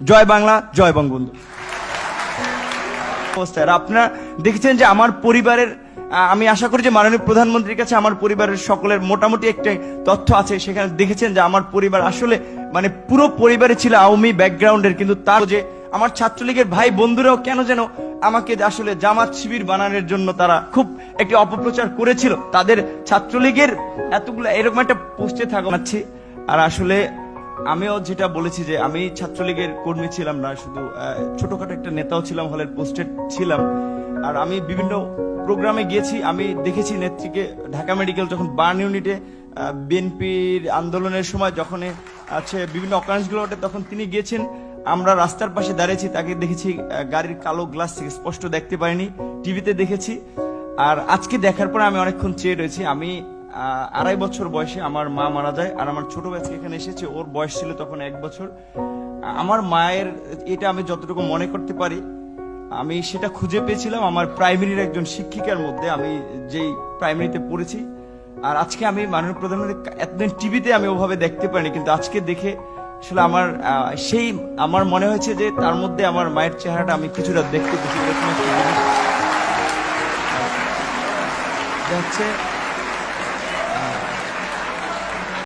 জয় বাংলা, জয় বঙ্গবন্ধু। স্যার আপনারা দেখেছেন যে আমার পরিবারের আমি আশা করি যে মাননীয় প্রধানমন্ত্রীর কাছে আমার পরিবারের সকলের মোটামুটি একটা তথ্য আছে, সেখানে দেখেছেন যে আমার পরিবার আসলে মানে পুরো পরিবারে ছিল আওয়ামী ব্যাকগ্রাউন্ডের, কিন্তু তার যে আমার ছাত্রলীগের ভাই বন্ধুরাও কেন যেন আমাকে আসলে জামাত শিবির বানানোর জন্য তারা খুব একটি অপপ্রচার করেছিল, তাদের ছাত্রলীগের এতগুলো এরকম একটা পোস্টে থাকাচ্ছি আর আসলে আমিও যেটা বলেছি যে আমি ছাত্রলীগের কর্মী ছিলাম না, শুধু ছোটখাটো একটা নেতাও ছিলাম, হলের পোস্টেড ছিলাম। আর আমি বিভিন্ন প্রোগ্রামে গিয়েছি, আমি দেখেছি নেত্রীকে ঢাকা মেডিকেল যখন বার্ন ইউনিটে বিএনপির আন্দোলনের সময় যখন আছে, বিভিন্ন অকারেন্সগুলো ওঠে, তখন তিনি গিয়েছেন। আমরা রাস্তার পাশে দাঁড়িয়েছি, তাকে দেখেছি গাড়ির কালো গ্লাস থেকে স্পষ্ট দেখতে পাইনি, টিভিতে দেখেছি। আর আজকে দেখার পরে আমি অনেকক্ষণ চেয়ে রয়েছি, আমি আড়াই বছর বয়সে আমার মা মারা যায় আর আমার ছোট বাচ্চা এখানে এসেছে। ওর বয়স ছিল তখন এক বছর। আমার মায়ের, এটা আমি যতটুকু মনে করতে পারি, আমি সেটা খুঁজে পেয়েছিলাম আমার প্রাইমারির একজন শিক্ষিকার মধ্যে। আমি যেই প্রাইমারিতে পড়েছি। আর আজকে আমি মাননীয় প্রধানমন্ত্রী এতদিন টিভিতে আমি ওভাবে দেখতে পারিনি, কিন্তু আজকে দেখে আসলে আমার সেই আমার মনে হয়েছে যে তার মধ্যে আমার মায়ের চেহারাটা আমি কিছুটা দেখতে পেয়েছি। হচ্ছে